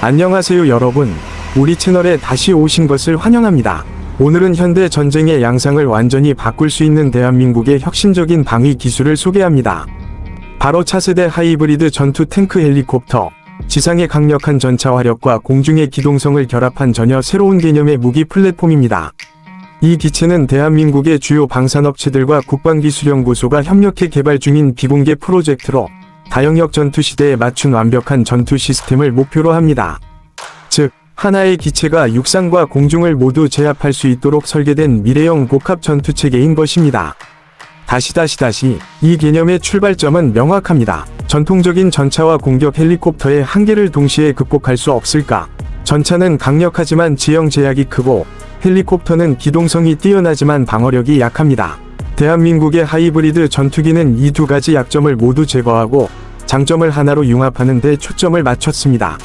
안녕하세요 여러분. 우리 채널에 다시 오신 것을 환영합니다. 오늘은 현대 전쟁의 양상을 완전히 바꿀 수 있는 대한민국의 혁신적인 방위 기술을 소개합니다. 바로 차세대 하이브리드 전투 탱크 헬리콥터. 지상의 강력한 전차 화력과 공중의 기동성을 결합한 전혀 새로운 개념의 무기 플랫폼입니다. 이 기체는 대한민국의 주요 방산업체들과 국방기술연구소가 협력해 개발 중인 비공개 프로젝트로 다영역 전투 시대에 맞춘 완벽한 전투 시스템을 목표로 합니다. 즉, 하나의 기체가 육상과 공중을 모두 제압할 수 있도록 설계된 미래형 복합 전투 체계인 것입니다. 다시 다시 다시 이 개념의 출발점은 명확합니다. 전통적인 전차와 공격 헬리콥터의 한계를 동시에 극복할 수 없을까? 전차는 강력하지만 지형 제약이 크고 헬리콥터는 기동성이 뛰어나지만 방어력이 약합니다. 대한민국의 하이브리드 전투기는 이 두 가지 약점을 모두 제거하고 장점을 하나로 융합하는 데 초점을 맞췄습니다.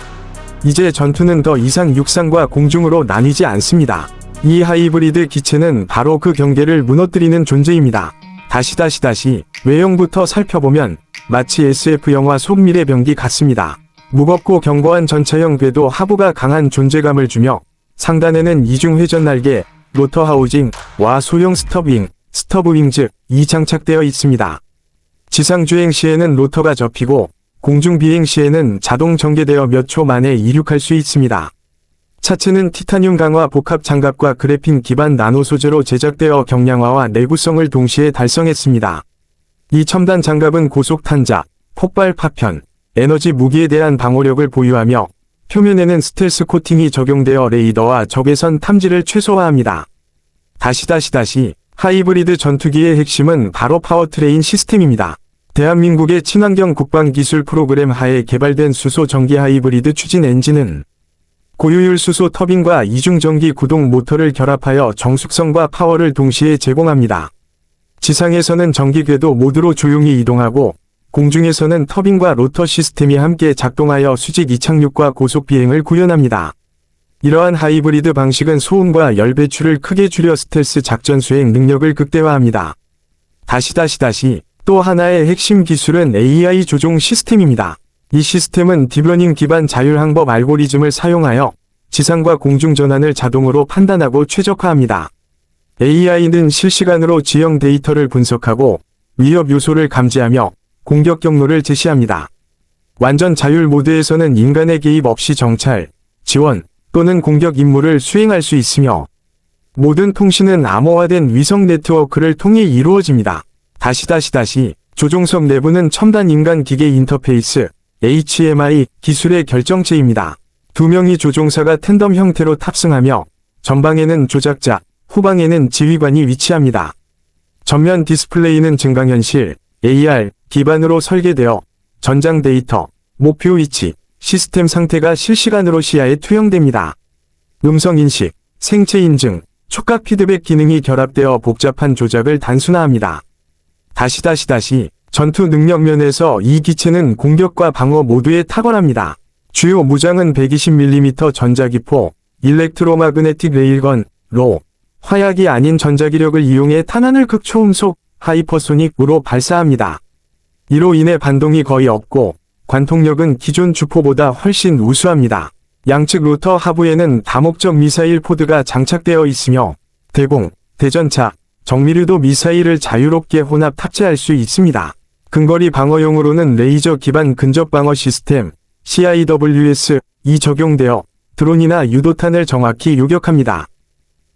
이제 전투는 더 이상 육상과 공중으로 나뉘지 않습니다. 이 하이브리드 기체는 바로 그 경계를 무너뜨리는 존재입니다. 다시 다시 다시 외형부터 살펴보면 마치 SF 영화 속 미래 병기 같습니다. 무겁고 견고한 전차형 궤도 하부가 강한 존재감을 주며 상단에는 이중 회전 날개, 로터 하우징과 소형 스터빙, 스터브윙 즉이 장착되어 있습니다. 지상 주행 시에는 로터가 접히고 공중 비행 시에는 자동 전개되어 몇 초 만에 이륙할 수 있습니다. 차체는 티타늄 강화 복합 장갑과 그래핀 기반 나노 소재로 제작되어 경량화와 내구성을 동시에 달성했습니다. 이 첨단 장갑은 고속 탄자, 폭발 파편, 에너지 무기에 대한 방어력을 보유하며 표면에는 스텔스 코팅이 적용되어 레이더와 적외선 탐지를 최소화합니다. 다시 다시 다시 하이브리드 전투기의 핵심은 바로 파워트레인 시스템입니다. 대한민국의 친환경 국방기술 프로그램 하에 개발된 수소 전기 하이브리드 추진 엔진은 고효율 수소 터빈과 이중전기 구동 모터를 결합하여 정숙성과 파워를 동시에 제공합니다. 지상에서는 전기 궤도 모드로 조용히 이동하고 공중에서는 터빈과 로터 시스템이 함께 작동하여 수직 이착륙과 고속 비행을 구현합니다. 이러한 하이브리드 방식은 소음과 열 배출을 크게 줄여 스텔스 작전 수행 능력을 극대화합니다. 다시 다시 다시 또 하나의 핵심 기술은 AI 조종 시스템입니다. 이 시스템은 딥러닝 기반 자율항법 알고리즘을 사용하여 지상과 공중 전환을 자동으로 판단하고 최적화합니다. AI는 실시간으로 지형 데이터를 분석하고 위협 요소를 감지하며 공격 경로를 제시합니다. 완전 자율 모드에서는 인간의 개입 없이 정찰, 지원 또는 공격 임무를 수행할 수 있으며 모든 통신은 암호화된 위성 네트워크를 통해 이루어집니다. 다시 다시 다시 조종석 내부는 첨단 인간 기계 인터페이스 HMI 기술의 결정체입니다. 두 명의 조종사가 텐덤 형태로 탑승하며 전방에는 조작자, 후방에는 지휘관이 위치합니다. 전면 디스플레이는 증강현실, AR 기반으로 설계되어 전장 데이터, 목표 위치, 시스템 상태가 실시간으로 시야에 투영됩니다. 음성 인식, 생체 인증, 촉각 피드백 기능이 결합되어 복잡한 조작을 단순화합니다. 다시 다시 다시 전투 능력 면에서 이 기체는 공격과 방어 모두에 탁월합니다. 주요 무장은 120mm 전자기포, 일렉트로마그네틱 레일건, 로, 화약이 아닌 전자기력을 이용해 탄환을 극초음속, 하이퍼소닉으로 발사합니다. 이로 인해 반동이 거의 없고 관통력은 기존 주포보다 훨씬 우수합니다. 양측 로터 하부에는 다목적 미사일 포드가 장착되어 있으며 대공, 대전차, 정밀유도 미사일을 자유롭게 혼합 탑재할 수 있습니다. 근거리 방어용으로는 레이저 기반 근접 방어 시스템 CIWS-이 적용되어 드론이나 유도탄을 정확히 요격합니다.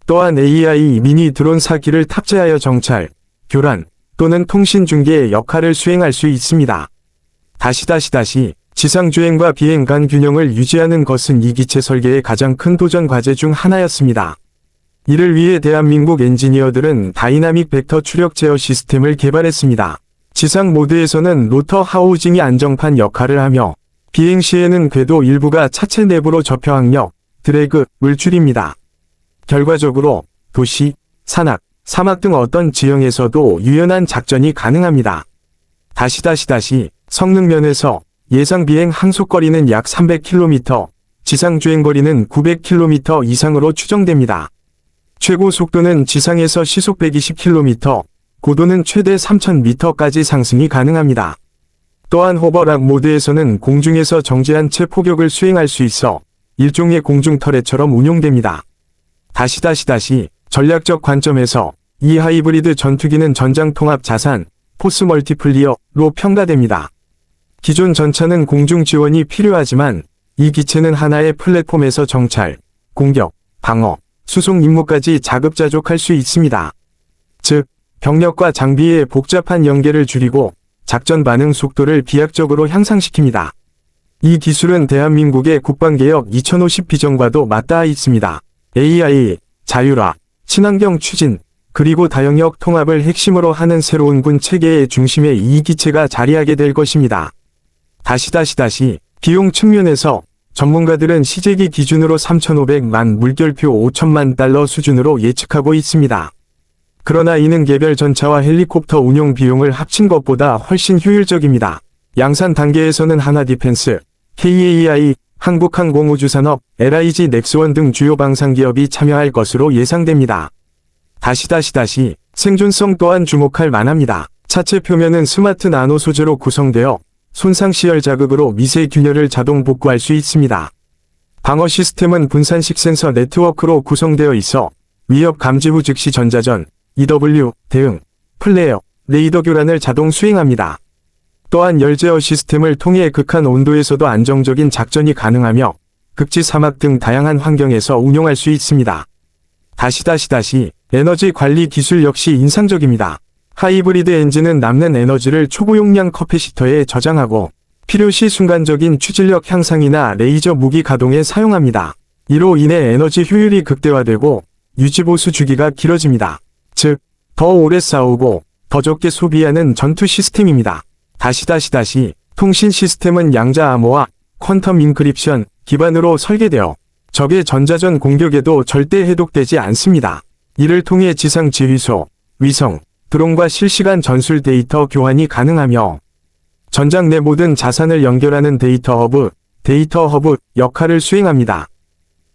또한 AI 미니 드론 사기를 탑재하여 정찰, 교란 또는 통신 중계의 역할을 수행할 수 있습니다. 다시 다시 다시 지상 주행과 비행 간 균형을 유지하는 것은 이 기체 설계의 가장 큰 도전 과제 중 하나였습니다. 이를 위해 대한민국 엔지니어들은 다이나믹 벡터 추력 제어 시스템을 개발했습니다. 지상 모드에서는 로터 하우징이 안정판 역할을 하며 비행 시에는 궤도 일부가 차체 내부로 접혀 항력, 드래그을 줄입니다. 결과적으로 도시, 산악, 사막 등 어떤 지형에서도 유연한 작전이 가능합니다. 다시 다시 다시 성능 면에서 예상 비행 항속거리는 약 300km, 지상 주행거리는 900km 이상으로 추정됩니다. 최고 속도는 지상에서 시속 120km, 고도는 최대 3000m까지 상승이 가능합니다. 또한 호버락 모드에서는 공중에서 정지한 채 포격을 수행할 수 있어 일종의 공중 터렛처럼 운용됩니다. 다시 다시 다시 전략적 관점에서 이 하이브리드 전투기는 전장 통합 자산, 포스 멀티플리어로 평가됩니다. 기존 전차는 공중 지원이 필요하지만 이 기체는 하나의 플랫폼에서 정찰, 공격, 방어, 수송 임무까지 자급자족할 수 있습니다. 즉, 병력과 장비의 복잡한 연계를 줄이고 작전 반응 속도를 비약적으로 향상시킵니다. 이 기술은 대한민국의 국방개혁 2050 비전과도 맞닿아 있습니다. AI, 자율화, 친환경 추진, 그리고 다영역 통합을 핵심으로 하는 새로운 군 체계의 중심에 이 기체가 자리하게 될 것입니다. 다시 다시 다시 비용 측면에서 전문가들은 시제기 기준으로 3,500만 물결표 5천만 달러 수준으로 예측하고 있습니다. 그러나 이는 개별 전차와 헬리콥터 운용 비용을 합친 것보다 훨씬 효율적입니다. 양산 단계에서는 하나 디펜스, KAI, 한국항공우주산업, LIG 넥스원 등 주요 방산기업이 참여할 것으로 예상됩니다. 다시 다시 다시 생존성 또한 주목할 만합니다. 차체 표면은 스마트 나노 소재로 구성되어 손상 시열 자극으로 미세 균열을 자동 복구할 수 있습니다. 방어 시스템은 분산식 센서 네트워크로 구성되어 있어 위협 감지 후 즉시 전자전, EW, 대응, 플레어, 레이더 교란을 자동 수행합니다. 또한 열 제어 시스템을 통해 극한 온도에서도 안정적인 작전이 가능하며 극지 사막 등 다양한 환경에서 운용할 수 있습니다. 다시 다시 다시 에너지 관리 기술 역시 인상적입니다. 하이브리드 엔진은 남는 에너지를 초고용량 커피시터에 저장하고 필요시 순간적인 추진력 향상이나 레이저 무기 가동에 사용합니다. 이로 인해 에너지 효율이 극대화되고 유지보수 주기가 길어집니다. 즉, 더 오래 싸우고 더 적게 소비하는 전투 시스템입니다. 다시 다시 다시 통신 시스템은 양자 암호화, 퀀텀 인크립션 기반으로 설계되어 적의 전자전 공격에도 절대 해독되지 않습니다. 이를 통해 지상 지휘소, 위성, 드론과 실시간 전술 데이터 교환이 가능하며 전장 내 모든 자산을 연결하는 데이터 허브, 데이터 허브 역할을 수행합니다.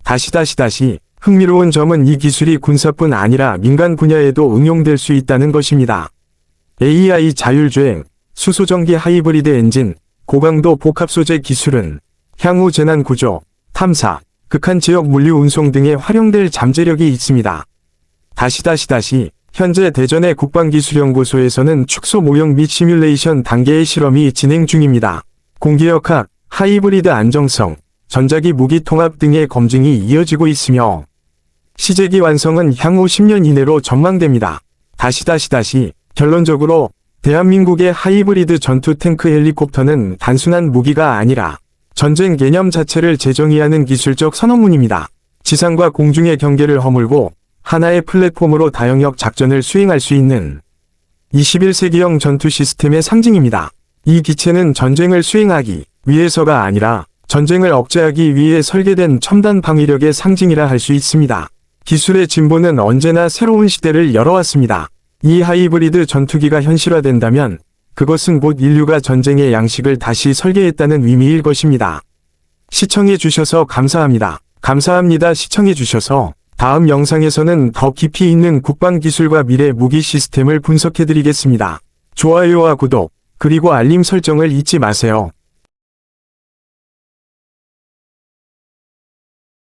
다시 다시 다시 흥미로운 점은 이 기술이 군사뿐 아니라 민간 분야에도 응용될 수 있다는 것입니다. AI 자율주행, 수소전기 하이브리드 엔진, 고강도 복합 소재 기술은 향후 재난 구조, 탐사, 극한 지역 물류 운송 등에 활용될 잠재력이 있습니다. 다시 다시 다시 현재 대전의 국방기술연구소에서는 축소 모형 및 시뮬레이션 단계의 실험이 진행 중입니다. 공기역학, 하이브리드 안정성, 전자기 무기 통합 등의 검증이 이어지고 있으며 시제기 완성은 향후 10년 이내로 전망됩니다. 다시 다시 다시 결론적으로 대한민국의 하이브리드 전투 탱크 헬리콥터는 단순한 무기가 아니라 전쟁 개념 자체를 재정의하는 기술적 선언문입니다. 지상과 공중의 경계를 허물고 하나의 플랫폼으로 다영역 작전을 수행할 수 있는 21세기형 전투 시스템의 상징입니다. 이 기체는 전쟁을 수행하기 위해서가 아니라 전쟁을 억제하기 위해 설계된 첨단 방위력의 상징이라 할 수 있습니다. 기술의 진보는 언제나 새로운 시대를 열어왔습니다. 이 하이브리드 전투기가 현실화된다면 그것은 곧 인류가 전쟁의 양식을 다시 설계했다는 의미일 것입니다. 시청해 주셔서 감사합니다. 감사합니다. 시청해 주셔서 다음 영상에서는 더 깊이 있는 국방 기술과 미래 무기 시스템을 분석해 드리겠습니다. 좋아요와 구독, 그리고 알림 설정을 잊지 마세요.